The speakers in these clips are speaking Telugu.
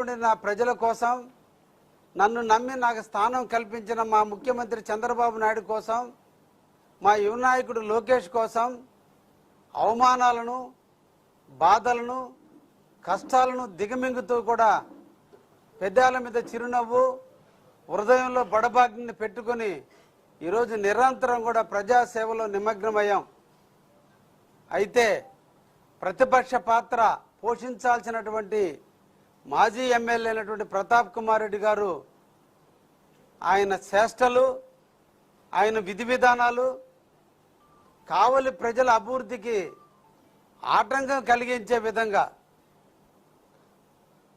నా ప్రజల కోసం నన్ను నమ్మి నాకు స్థానం కల్పించిన మా ముఖ్యమంత్రి చంద్రబాబు నాయుడు కోసం మా యువ నాయకుడు లోకేష్ కోసం అవమానాలను బాధలను కష్టాలను దిగమింగుతూ కూడా పెద్దాల మీద చిరునవ్వు హృదయంలో బడబాగ్ని పెట్టుకొని ఈరోజు నిరంతరం కూడా ప్రజాసేవలో నిమగ్నమయ్యాం. అయితే ప్రతిపక్ష పాత్ర పోషించాల్సినటువంటి మాజీ ఎమ్మెల్యే అయినటువంటి ప్రతాప్ కుమార్ రెడ్డి గారు ఆయన చేష్టలు ఆయన విధి విధానాలు కావలి ప్రజల అభివృద్ధికి ఆటంకం కలిగించే విధంగా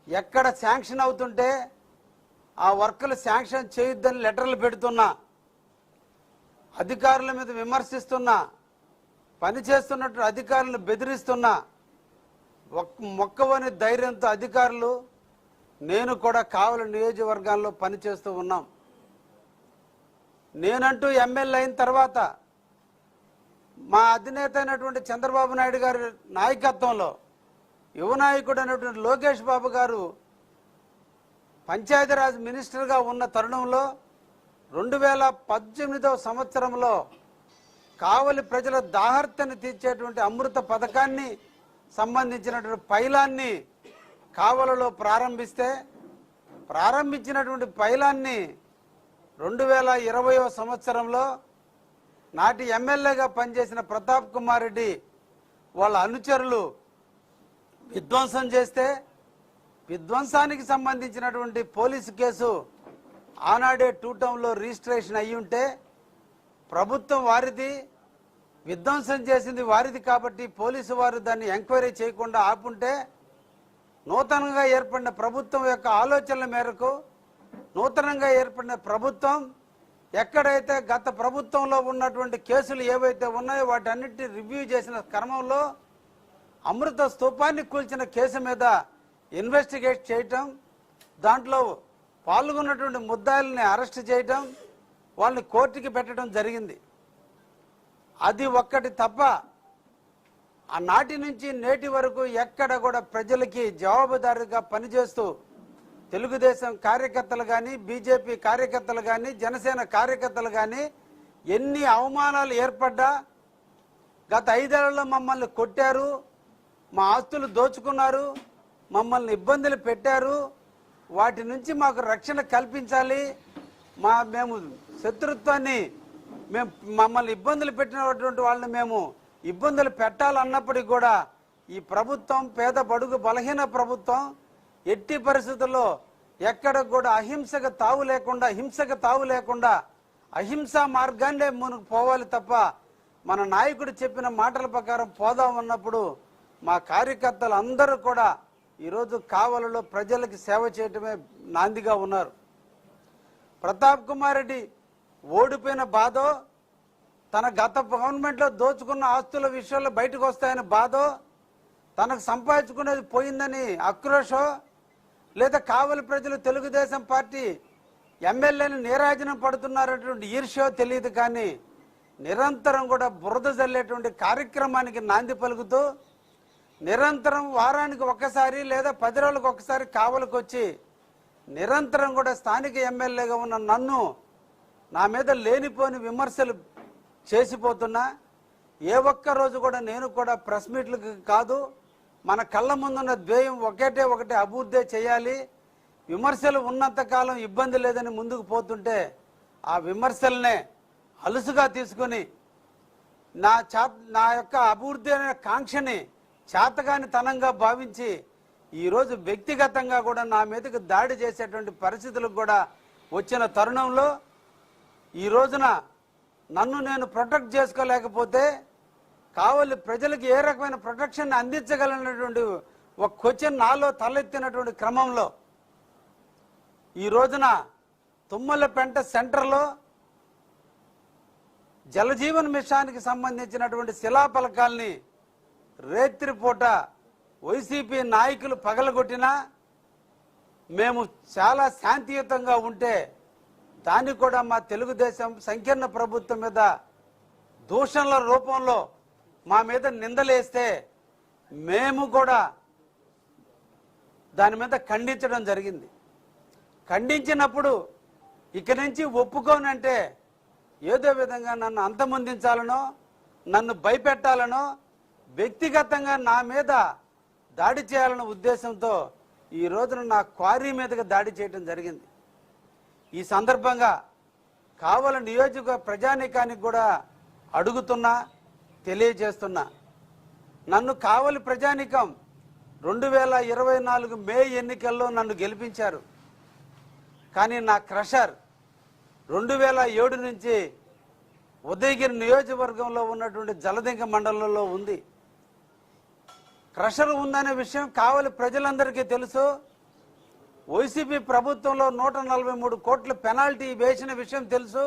ఎక్కడ శాంక్షన్ అవుతుంటే ఆ వర్కులు శాంక్షన్ చేయొద్దని లెటర్లు పెడుతున్నా అధికారుల మీద విమర్శిస్తున్నా పని చేస్తున్నట్టు అధికారులను బెదిరిస్తున్నా మొక్కవని ధైర్యంతో అధికారులు నేను కూడా కావలి నియోజకవర్గాల్లో పనిచేస్తూ ఉన్నాం. నేనంటూ ఎమ్మెల్యే అయిన తర్వాత మా అధినేత అయినటువంటి చంద్రబాబు నాయుడు గారి నాయకత్వంలో యువ నాయకుడు అయినటువంటి లోకేష్ బాబు గారు పంచాయతీరాజ్ మినిస్టర్గా ఉన్న తరుణంలో రెండు వేల పద్దెనిమిదవ సంవత్సరంలో కావలి ప్రజల దాహర్తని తీర్చేటువంటి అమృత పథకాన్ని సంబంధించినటువంటి పైలాన్ని కావలలో ప్రారంభిస్తే ప్రారంభించినటువంటి పైలాన్ని రెండు వేల ఇరవయో సంవత్సరంలో నాటి ఎమ్మెల్యేగా పనిచేసిన ప్రతాప్ కుమార్ రెడ్డి వాళ్ళ అనుచరులు విధ్వంసం చేస్తే విధ్వంసానికి సంబంధించినటువంటి పోలీసు కేసు ఆనాడే టూ టౌన్లో రిజిస్ట్రేషన్ అయ్యి ఉంటే ప్రభుత్వం వారిది విధ్వంసం చేసింది వారిది కాబట్టి పోలీసు వారు దాన్ని ఎంక్వైరీ చేయకుండా ఆపుంటే నూతనంగా ఏర్పడిన ప్రభుత్వం యొక్క ఆలోచనల మేరకు నూతనంగా ఏర్పడిన ప్రభుత్వం ఎక్కడైతే గత ప్రభుత్వంలో ఉన్నటువంటి కేసులు ఏవైతే ఉన్నాయో వాటన్నిటిని రివ్యూ చేసిన క్రమంలో అమృత స్తూపాన్ని కూల్చిన కేసు మీద ఇన్వెస్టిగేట్ చేయటం దాంట్లో పాల్గొన్నటువంటి ముద్దాయిల్ని అరెస్ట్ చేయటం వాళ్ళని కోర్టుకి పెట్టడం జరిగింది. అది ఒక్కటి తప్ప ఆ నాటి నుంచి నేటి వరకు ఎక్కడ కూడా ప్రజలకి జవాబుదారుగా పనిచేస్తూ తెలుగుదేశం కార్యకర్తలు కానీ బీజేపీ కార్యకర్తలు కానీ జనసేన కార్యకర్తలు కానీ ఎన్ని అవమానాలు ఏర్పడ్డా గత ఐదేళ్ళలో మమ్మల్ని కొట్టారు మా ఆస్తులు దోచుకున్నారు మమ్మల్ని ఇబ్బందులు పెట్టారు. వాటి నుంచి మాకు రక్షణ కల్పించాలి. మా మేము శత్రుత్వాన్ని మేము మమ్మల్ని ఇబ్బందులు పెట్టినటువంటి వాళ్ళని మేము ఇబ్బందులు పెట్టాలన్నప్పటికీ కూడా ఈ ప్రభుత్వం పేద బడుగు బలహీన ప్రభుత్వం ఎట్టి పరిస్థితుల్లో ఎక్కడ కూడా అహింసకు తావు లేకుండా హింసకు తావు లేకుండా అహింసా మార్గాన్నే మునుకు పోవాలి తప్ప మన నాయకుడు చెప్పిన మాటల ప్రకారం పోదాం అన్నప్పుడు మా కార్యకర్తలు అందరూ కూడా ఈరోజు కావలలో ప్రజలకి సేవ చేయటమే నాందిగా ఉన్నారు. ప్రతాప్ కుమార్ రెడ్డి ఓడిపోయిన బాధో తన గత గవర్నమెంట్లో దోచుకున్న ఆస్తుల విషయంలో బయటకు వస్తాయని బాధో తనకు సంపాదించుకునేది పోయిందని ఆక్రోషో లేదా కావలి ప్రజలు తెలుగుదేశం పార్టీ ఎమ్మెల్యేని నీరాజనం పడుతున్నారటువంటి ఈర్ష్యో తెలియదు కానీ నిరంతరం కూడా బురద జల్లేటువంటి కార్యక్రమానికి నాంది పలుకుతూ నిరంతరం వారానికి ఒక్కసారి లేదా పది రోజులకు ఒకసారి కావలికి వచ్చి నిరంతరం కూడా స్థానిక ఎమ్మెల్యేగా ఉన్న నన్ను నా మీద లేనిపోని విమర్శలు చేసిపోతున్నా ఏ ఒక్క రోజు కూడా నేను కూడా ప్రెస్ మీట్లకు కాదు మన కళ్ళ ముందున్న ద్వేయం ఒకటే ఒకటే అభివృద్ధి చేయాలి. విమర్శలు ఉన్నంతకాలం ఇబ్బంది లేదని ముందుకు పోతుంటే ఆ విమర్శలనే అలుసుగా తీసుకుని నా చా నా యొక్క అభివృద్ధి అనే కాంక్షని చేతగాని తనంగా భావించి ఈరోజు వ్యక్తిగతంగా కూడా నా మీదకి దాడి చేసేటువంటి పరిస్థితులకు కూడా వచ్చిన తరుణంలో ఈ రోజున నన్ను నేను ప్రొటెక్ట్ చేసుకోలేకపోతే కావలి ప్రజలకు ఏ రకమైన ప్రొటెక్షన్ అందించగలనటువంటి ఒక క్వశ్చన్ నాలో తలెత్తినటువంటి క్రమంలో ఈ రోజున తుమ్మలపెంట సెంటర్లో జలజీవన్ మిషానికి సంబంధించినటువంటి శిలాఫలకాల్ని రేత్రిపూట వైసీపీ నాయకులు పగలగొట్టినా మేము చాలా శాంతియుతంగా ఉంటే దాన్ని కూడా మా తెలుగుదేశం సంకీర్ణ ప్రభుత్వం మీద దూషణల రూపంలో మా మీద నిందలేస్తే మేము కూడా దాని మీద ఖండించడం జరిగింది. ఖండించినప్పుడు ఇక నుంచి ఒప్పుకోనంటే ఏదో విధంగా నన్ను అంతమొందించాలనో నన్ను భయపెట్టాలనో వ్యక్తిగతంగా నా మీద దాడి చేయాలన్న ఉద్దేశంతో ఈ రోజున నా క్వారీ మీదగా దాడి చేయడం జరిగింది. ఈ సందర్భంగా కావల నియోజక ప్రజానీకానికి కూడా అడుగుతున్నా తెలియజేస్తున్నా. నన్ను కావలి ప్రజానీకం రెండు వేల ఇరవై నాలుగు మే ఎన్నికల్లో నన్ను గెలిపించారు. కానీ నా క్రషర్ రెండు వేల ఏడు నుంచి ఉదయగిరి నియోజకవర్గంలో ఉన్నటువంటి జలదింక మండలంలో ఉంది. క్రషర్ ఉందనే విషయం కావలి ప్రజలందరికీ తెలుసు. వైసీపీ ప్రభుత్వంలో నూట నలభై మూడు కోట్ల పెనాల్టీ వేసిన విషయం తెలుసు.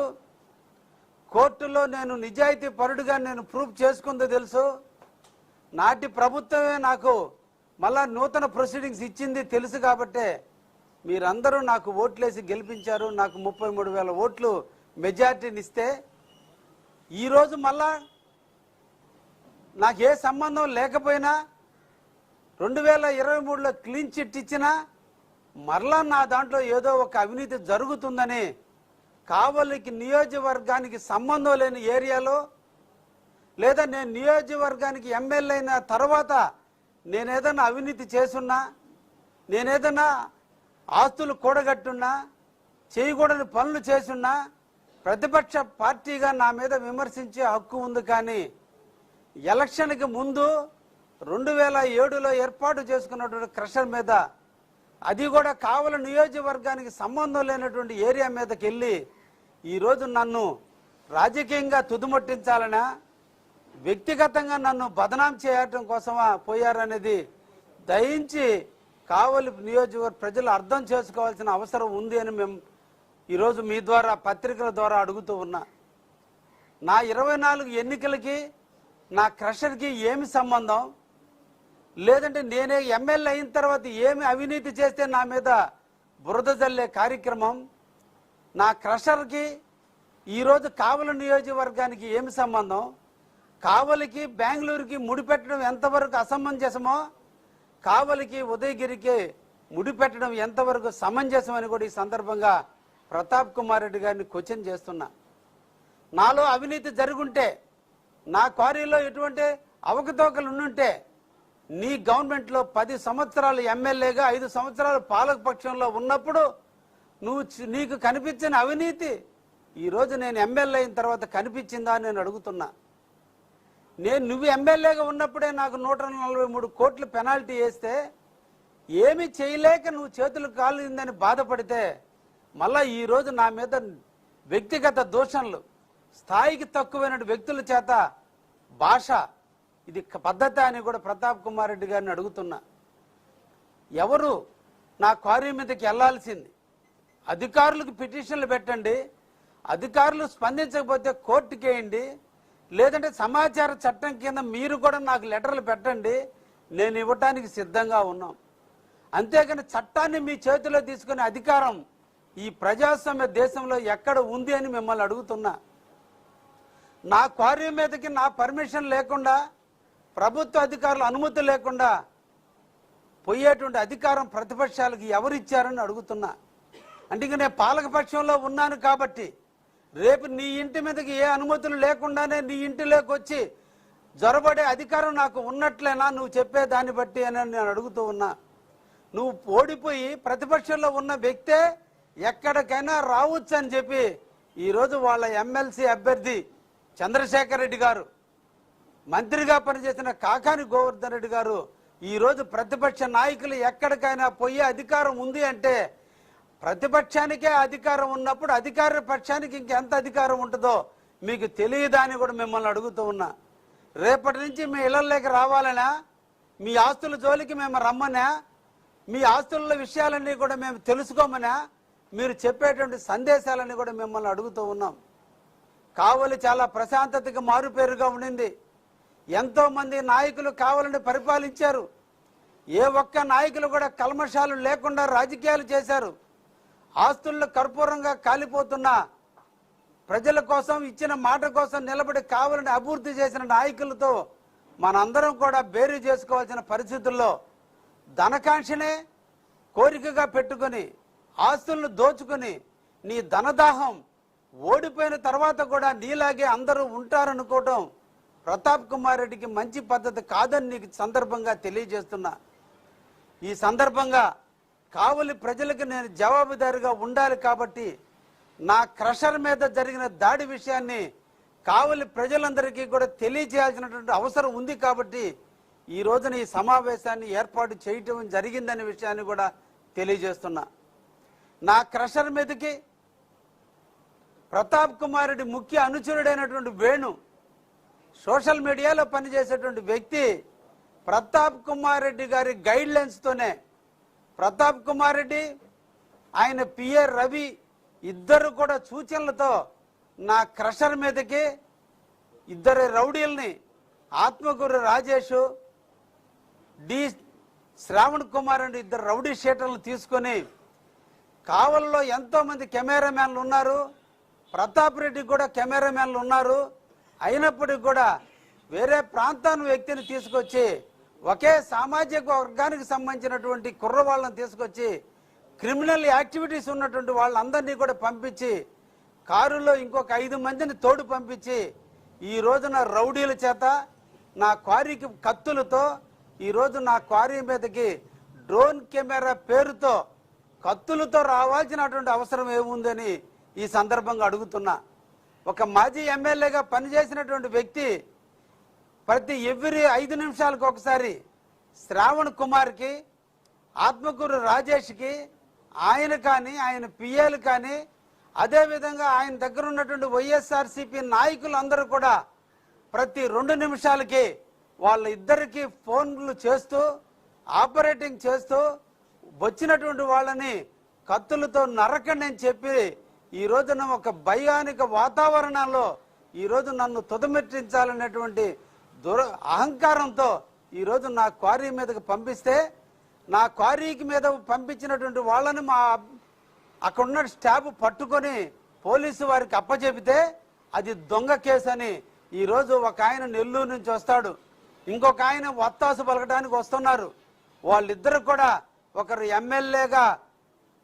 కోర్టులో నేను నిజాయితీ పరుడుగా నేను ప్రూఫ్ చేసుకుందో తెలుసు. నాటి ప్రభుత్వమే నాకు మళ్ళా నూతన ప్రొసీడింగ్స్ ఇచ్చింది తెలుసు కాబట్టే మీరందరూ నాకు ఓట్లేసి గెలిపించారు. నాకు ముప్పై మూడు వేల ఓట్లు మెజార్టీనిస్తే ఈరోజు మళ్ళా నాకు ఏ సంబంధం లేకపోయినా రెండు వేల ఇరవై మూడులో క్లీన్ చిట్ ఇచ్చినా మరలా నా దాంట్లో ఏదో ఒక అవినీతి జరుగుతుందని కావలికి నియోజకవర్గానికి సంబంధం లేని ఏరియాలో లేదా నేను నియోజకవర్గానికి ఎమ్మెల్యే అయిన తర్వాత నేనేదన్నా అవినీతి చేసున్నా నేనేదన్నా ఆస్తులు కూడగట్టున్నా చేయకూడని పనులు చేసున్నా ప్రతిపక్ష పార్టీగా నా మీద విమర్శించే హక్కు ఉంది కానీ ఎలక్షన్కి ముందు రెండు వేల ఏడులో ఏర్పాటు చేసుకున్నటువంటి క్రషర్ మీద అది కూడా కావల నియోజకవర్గానికి సంబంధం లేనటువంటి ఏరియా మీదకి వెళ్ళి ఈరోజు నన్ను రాజకీయంగా తుదుమట్టించాలనా వ్యక్తిగతంగా నన్ను బదనాం చేయటం కోసమా పోయారనేది దయించి కావలి నియోజకవర్గ ప్రజలు అర్థం చేసుకోవాల్సిన అవసరం ఉంది అని మేము ఈరోజు మీ ద్వారా పత్రికల ద్వారా అడుగుతూ ఉన్నా. నా ఇరవై నాలుగు ఎన్నికలకి నా క్రషర్కి ఏమి సంబంధం? లేదంటే నేనే ఎమ్మెల్యే అయిన తర్వాత ఏమి అవినీతి చేస్తే నా మీద బురద జల్లే కార్యక్రమం? నా క్రషర్కి ఈరోజు కావలి నియోజకవర్గానికి ఏమి సంబంధం? కావలికి బెంగళూరుకి ముడిపెట్టడం ఎంతవరకు అసమంజసమో కావలికి ఉదయగిరికి ముడిపెట్టడం ఎంతవరకు సమంజసమని కూడా ఈ సందర్భంగా ప్రతాప్ కుమార్ రెడ్డి గారిని క్వశ్చన్ చేస్తున్నా. నాలో అవినీతి జరుగుంటే నా క్వారీలో ఎటువంటి అవకతవకలు ఉండుంటే నీ గవర్నమెంట్లో పది సంవత్సరాలు ఎమ్మెల్యేగా ఐదు సంవత్సరాలు పాలక పక్షంలో ఉన్నప్పుడు నువ్వు నీకు కనిపించిన అవినీతి ఈరోజు నేను ఎమ్మెల్యే అయిన తర్వాత కనిపించిందా నేను అడుగుతున్నా. నేను నువ్వు ఎమ్మెల్యేగా ఉన్నప్పుడే నాకు నూట నలభై మూడు కోట్లు పెనాల్టీ వేస్తే ఏమి చేయలేక నువ్వు చేతులు కాలిందని బాధపడితే మళ్ళా ఈరోజు నా మీద వ్యక్తిగత దూషణలు స్థాయికి తక్కువైన వ్యక్తుల చేత భాష ఇది పద్ధత పద్ధతి అని కూడా ప్రతాప్ కుమార్ రెడ్డి గారిని అడుగుతున్నా. ఎవరు నా క్వారీ మీదకి వెళ్ళాల్సింది అధికారులకు పిటిషన్లు పెట్టండి. అధికారులు స్పందించకపోతే కోర్టుకి వేయండి లేదంటే సమాచార చట్టం కింద మీరు కూడా నాకు లెటర్లు పెట్టండి. నేను ఇవ్వటానికి సిద్ధంగా ఉన్నాం. అంతేకాని చట్టాన్ని మీ చేతిలో తీసుకునే అధికారం ఈ ప్రజాస్వామ్య దేశంలో ఎక్కడ ఉంది అని మిమ్మల్ని అడుగుతున్నా. నా క్వారీ మీదకి నా పర్మిషన్ లేకుండా ప్రభుత్వ అధికారులు అనుమతి లేకుండా పోయేటువంటి అధికారం ప్రతిపక్షాలకు ఎవరు ఇచ్చారని అడుగుతున్నా. అంటే ఇక నేను పాలకపక్షంలో ఉన్నాను కాబట్టి రేపు నీ ఇంటి మీదకి ఏ అనుమతులు లేకుండానే నీ ఇంటిలోకి వచ్చి జొరబడే అధికారం నాకు ఉన్నట్లేనా నువ్వు చెప్పే దాన్ని బట్టి అని నేను అడుగుతూ ఉన్నా. నువ్వు ఓడిపోయి ప్రతిపక్షంలో ఉన్న వ్యక్తే ఎక్కడికైనా రావచ్చు అని చెప్పి ఈరోజు వాళ్ళ ఎమ్మెల్సీ అభ్యర్థి చంద్రశేఖర్ రెడ్డి గారు మంత్రిగా పనిచేసిన కాకాని గోవర్ధన్ రెడ్డి గారు ఈరోజు ప్రతిపక్ష నాయకులు ఎక్కడికైనా పోయే అధికారం ఉంది అంటే ప్రతిపక్షానికే అధికారం ఉన్నప్పుడు అధికార పక్షానికి ఇంకెంత అధికారం ఉంటుందో మీకు తెలియదా అని కూడా మిమ్మల్ని అడుగుతూ ఉన్నా. రేపటి నుంచి మీ ఇళ్ళలోకి రావాలనా? మీ ఆస్తుల జోలికి మేము రమ్మనా? మీ ఆస్తుల విషయాలన్నీ కూడా మేము తెలుసుకోమనా? మీరు చెప్పేటువంటి సందేశాలన్నీ కూడా మిమ్మల్ని అడుగుతూ ఉన్నాం. కావలి చాలా ప్రశాంతతకి మారుపేరుగా ఉండింది. ఎంతో మంది నాయకులు కావాలని పరిపాలించారు. ఏ ఒక్క నాయకులు కూడా కల్మషాలు లేకుండా రాజకీయాలు చేశారు. ఆస్తుల్లో కర్పూరంగా కాలిపోతున్న ప్రజల కోసం ఇచ్చిన మాట కోసం నిలబడి కావాలని అభివృద్ధి చేసిన నాయకులతో మనందరం కూడా బేరీ చేసుకోవాల్సిన పరిస్థితుల్లో ధనకాంక్షనే కోరికగా పెట్టుకొని ఆస్తులను దోచుకుని నీ ధనదాహం ఓడిపోయిన తర్వాత కూడా నీలాగే అందరూ ఉంటారనుకోవటం ప్రతాప్ కుమార్ రెడ్డికి మంచి పద్ధతి కాదని నీకు సందర్భంగా తెలియజేస్తున్నా. ఈ సందర్భంగా కావలి ప్రజలకు నేను జవాబుదారిగా ఉండాలి కాబట్టి నా క్రషర్ మీద జరిగిన దాడి విషయాన్ని కావలి ప్రజలందరికీ కూడా తెలియజేయాల్సినటువంటి అవసరం ఉంది కాబట్టి ఈ రోజున ఈ సమావేశాన్ని ఏర్పాటు చేయటం జరిగిందనే విషయాన్ని కూడా తెలియజేస్తున్నా. నా క్రషర్ మీదకి ప్రతాప్ కుమార్ రెడ్డి ముఖ్య అనుచరుడైనటువంటి వేణు సోషల్ మీడియాలో పనిచేసేటువంటి వ్యక్తి ప్రతాప్ కుమార్ రెడ్డి గారి గైడ్ లైన్స్తోనే ప్రతాప్ కుమార్ రెడ్డి ఆయన పిఆర్ రవి ఇద్దరు కూడా సూచనలతో నా క్రషర్ మీదకి ఇద్దరు రౌడీల్ని ఆత్మగురు రాజేష్ డి శ్రావణ్ కుమార్ అండ్ ఇద్దరు రౌడీ షీటర్లను తీసుకొని కావల్లో ఎంతోమంది కెమెరామ్యాన్లు ఉన్నారు ప్రతాప్ రెడ్డి కూడా కెమెరామ్యాన్లు ఉన్నారు. అయినప్పటికీ కూడా వేరే ప్రాంతాన్ని వ్యక్తిని తీసుకొచ్చి ఒకే సామాజిక వర్గానికి సంబంధించినటువంటి కుర్రవాళ్ళని తీసుకొచ్చి క్రిమినల్ యాక్టివిటీస్ ఉన్నటువంటి వాళ్ళందరినీ కూడా పంపించి కారులో ఇంకొక ఐదు మందిని తోడు పంపించి ఈ రోజున రౌడీల చేత నా క్వారీకి కత్తులతో ఈ రోజు నా క్వారీ మీదకి డ్రోన్ కెమెరా పేరుతో కత్తులతో రావాల్సినటువంటి అవసరం ఏముందని ఈ సందర్భంగా అడుగుతున్నా. ఒక మాజీ ఎమ్మెల్యేగా పనిచేసినటువంటి వ్యక్తి ప్రతి ఎవ్రీ ఐదు నిమిషాలకు ఒకసారి శ్రావణ్ కుమార్కి ఆత్మకూరు రాజేష్కి ఆయన కానీ ఆయన పిఏలు కానీ అదేవిధంగా ఆయన దగ్గర ఉన్నటువంటి వైఎస్ఆర్సీపీ నాయకులందరూ కూడా ప్రతి రెండు నిమిషాలకి వాళ్ళ ఇద్దరికి ఫోన్లు చేస్తూ ఆపరేటింగ్ చేస్తూ వచ్చినటువంటి వాళ్ళని కత్తులతో నరకండి అని చెప్పి ఈ రోజున ఒక భయానిక వాతావరణంలో ఈ రోజు నన్ను తుదమెట్టించాలనేటువంటి దుర అహంకారంతో ఈ రోజు నా క్వారీ మీదకి పంపిస్తే నా క్వారీకి మీద పంపించినటువంటి వాళ్ళని మా అక్కడ ఉన్న స్టాఫ్ పట్టుకొని పోలీసు వారికి అప్పచెపితే అది దొంగ కేసు అని ఈ రోజు ఒక ఆయన నెల్లూరు నుంచి వస్తాడు. ఇంకొక ఆయన వత్తాసు పలకడానికి వస్తున్నారు. వాళ్ళిద్దరు కూడా ఒకరు ఎమ్మెల్యేగా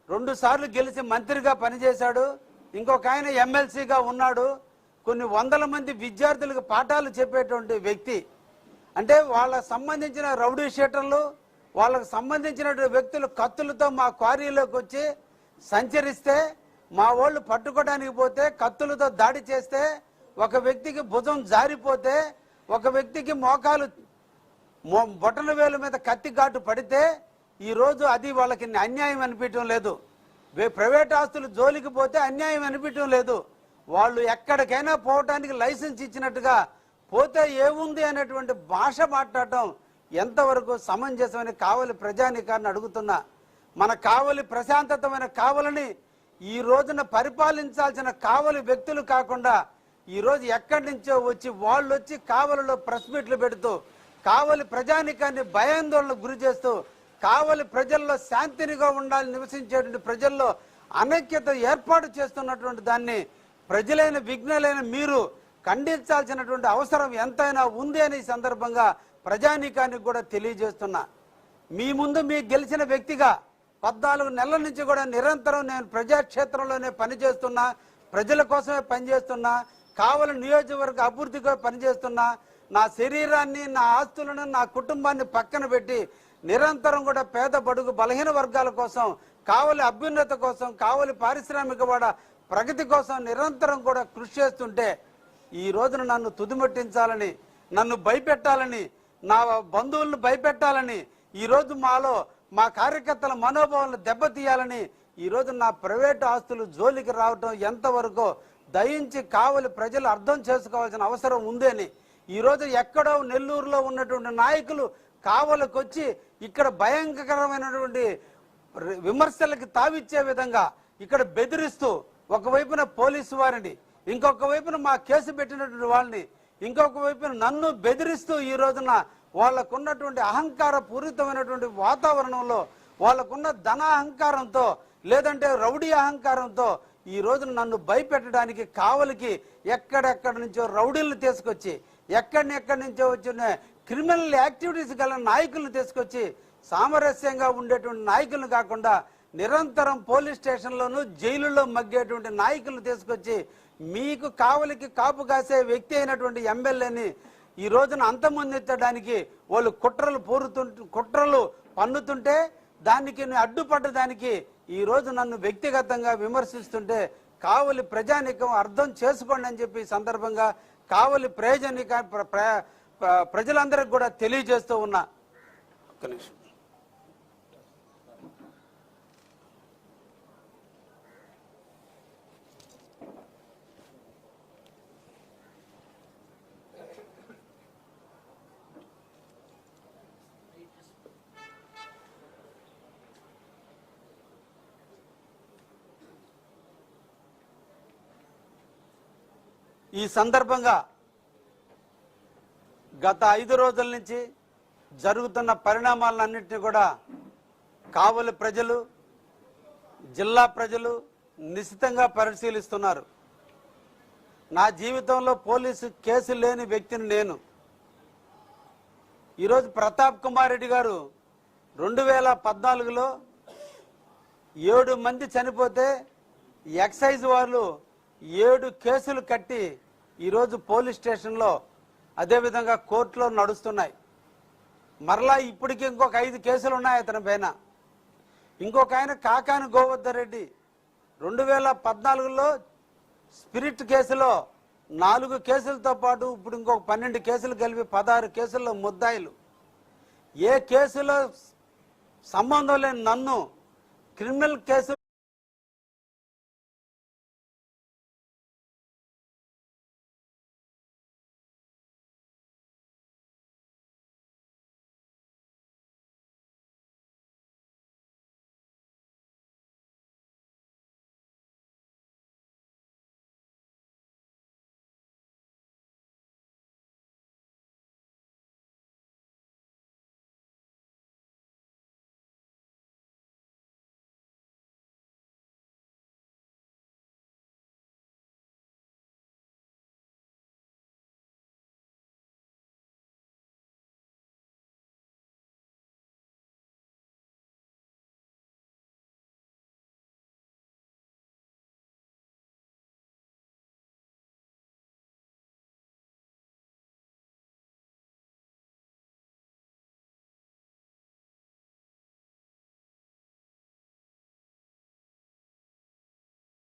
రెండు సార్లు గెలిచి మంత్రిగా పనిచేశాడు. ఇంకొక ఆయన ఎమ్మెల్సీగా ఉన్నాడు. కొన్ని వందల మంది విద్యార్థులకు పాఠాలు చెప్పేటువంటి వ్యక్తి. అంటే వాళ్ళకు సంబంధించిన రౌడీ షీటర్లు వాళ్ళకు సంబంధించిన వ్యక్తులు కత్తులతో మా క్వారీలోకి వచ్చి సంచరిస్తే మా వాళ్ళు పట్టుకోవడానికి పోతే కత్తులతో దాడి చేస్తే ఒక వ్యక్తికి భుజం జారిపోతే ఒక వ్యక్తికి మోకాలు బొటన వేలు మీద కత్తి ఘాటు పడితే ఈ రోజు అది వాళ్ళకి అన్యాయం అనిపించడం లేదు. వే- ప్రైవేట్ ఆస్తులు జోలికి పోతే అన్యాయం అనిపించడం లేదు. వాళ్ళు ఎక్కడికైనా పోవటానికి లైసెన్స్ ఇచ్చినట్టుగా పోతే ఏముంది అనేటువంటి భాష మాట్లాడటం ఎంతవరకు సమంజసమని కావలి ప్రజానికాన్ని అడుగుతున్నా. మన కావలి ప్రశాంతతమైన కావలని ఈ రోజున పరిపాలించాల్సిన కావలి వ్యక్తులు కాకుండా ఈ రోజు ఎక్కడి నుంచో వచ్చి వాళ్ళు వచ్చి కావలిలో ప్రెస్ మీట్లు పెడుతూ కావలి ప్రజానికాన్ని భయాందోళనకు గురి చేస్తూ కావలి ప్రజల్లో శాంతినిగా ఉండాలి నివసించేటువంటి ప్రజల్లో అనైక్యత ఏర్పాటు చేస్తున్నటువంటి దాన్ని ప్రజలైన విఘ్నులైన మీరు ఖండించాల్సినటువంటి అవసరం ఎంతైనా ఉంది అని ఈ సందర్భంగా ప్రజానీకానికి కూడా తెలియజేస్తున్నా. మీ ముందు మీ గెలిచిన వ్యక్తిగా పద్నాలుగు నెలల నుంచి కూడా నిరంతరం నేను ప్రజాక్షేత్రంలోనే పనిచేస్తున్నా ప్రజల కోసమే పనిచేస్తున్నా కావలి నియోజకవర్గ అభివృద్ధిగా పనిచేస్తున్నా నా శరీరాన్ని నా ఆస్తులను నా కుటుంబాన్ని పక్కన పెట్టి నిరంతరం కూడా పేద బడుగు బలహీన వర్గాల కోసం కావలి అభ్యున్నత కోసం కావలి పారిశ్రామిక వాడ ప్రగతి కోసం నిరంతరం కూడా కృషి చేస్తుంటే ఈ రోజున నన్ను తుదిమట్టించాలని నన్ను భయపెట్టాలని నా బంధువులను భయపెట్టాలని ఈ రోజు మాలో మా కార్యకర్తల మనోభావాలను దెబ్బతీయాలని ఈ రోజు నా ప్రైవేట్ ఆస్తులు జోలికి రావటం ఎంతవరకు దయించి కావలి ప్రజలు అర్థం చేసుకోవాల్సిన అవసరం ఉందని ఈ రోజు ఎక్కడో నెల్లూరులో ఉన్నటువంటి నాయకులు కావలికి వచ్చి ఇక్కడ భయంకరమైనటువంటి విమర్శలకు తావిచ్చే విధంగా ఇక్కడ బెదిరిస్తూ ఒకవైపున పోలీసు వారిని ఇంకొక వైపున మా కేసు పెట్టినటువంటి వాళ్ళని ఇంకొక వైపున నన్ను బెదిరిస్తూ ఈ రోజున వాళ్ళకున్నటువంటి అహంకార పూరితమైనటువంటి వాతావరణంలో వాళ్ళకున్న ధన అహంకారంతో లేదంటే రౌడీ అహంకారంతో ఈ రోజున నన్ను భయపెట్టడానికి కావలికి ఎక్కడెక్కడి నుంచో రౌడీలను తీసుకొచ్చి ఎక్కడి ఎక్కడి నుంచో వచ్చిన క్రిమినల్ యాక్టివిటీస్ గల నాయకులను తీసుకొచ్చి సామరస్యంగా ఉండేటువంటి నాయకులను కాకుండా నిరంతరం పోలీస్ స్టేషన్లోనూ జైలులో మగ్గేటువంటి నాయకులను తీసుకొచ్చి మీకు కావలికి కాపు కాసే వ్యక్తి అయినటువంటి ఎమ్మెల్యేని ఈ రోజున అంతమొందించడానికి వాళ్ళు కుట్రలు పూరుతుంటు కుట్రలు పన్నుతుంటే దానికి నేను అడ్డుపడ్డదానికి ఈ రోజు నన్ను వ్యక్తిగతంగా విమర్శిస్తుంటే కావలి ప్రజానికం అర్థం చేసుకోండి అని చెప్పి సందర్భంగా కావలి ప్రయోజనిక ప్ర- ప్ర- ప్రజలందరికి కూడా తెలియజేస్తూ ఉన్నా. ఒక్క నిమిషం. ఈ సందర్భంగా గత ఐదు రోజుల నుంచి జరుగుతున్న పరిణామాలన్నింటినీ కూడా కావలి ప్రజలు జిల్లా ప్రజలు నిశితంగా పరిశీలిస్తున్నారు. నా జీవితంలో పోలీసు కేసు లేని వ్యక్తిని నేను. ఈరోజు ప్రతాప్ కుమార్ రెడ్డి గారు రెండు వేల పద్నాలుగులో ఏడు మంది చనిపోతే ఎక్సైజ్ వాళ్ళు ఏడు కేసులు కట్టి ఈరోజు పోలీస్ స్టేషన్లో అదేవిధంగా కోర్టులో నడుస్తున్నాయి. మరలా ఇప్పటికి ఇంకొక ఐదు కేసులు ఉన్నాయి అతని పైన. ఇంకొక ఆయన కాకాని గోవర్ధన్ రెడ్డి రెండు వేల పద్నాలుగులో స్పిరిట్ కేసులో నాలుగు కేసులతో పాటు ఇప్పుడు ఇంకొక పన్నెండు కేసులు కలిపి పదహారు కేసుల్లో ముద్దాయిలు. ఏ కేసులో సంబంధం లేని నన్ను క్రిమినల్ కేసు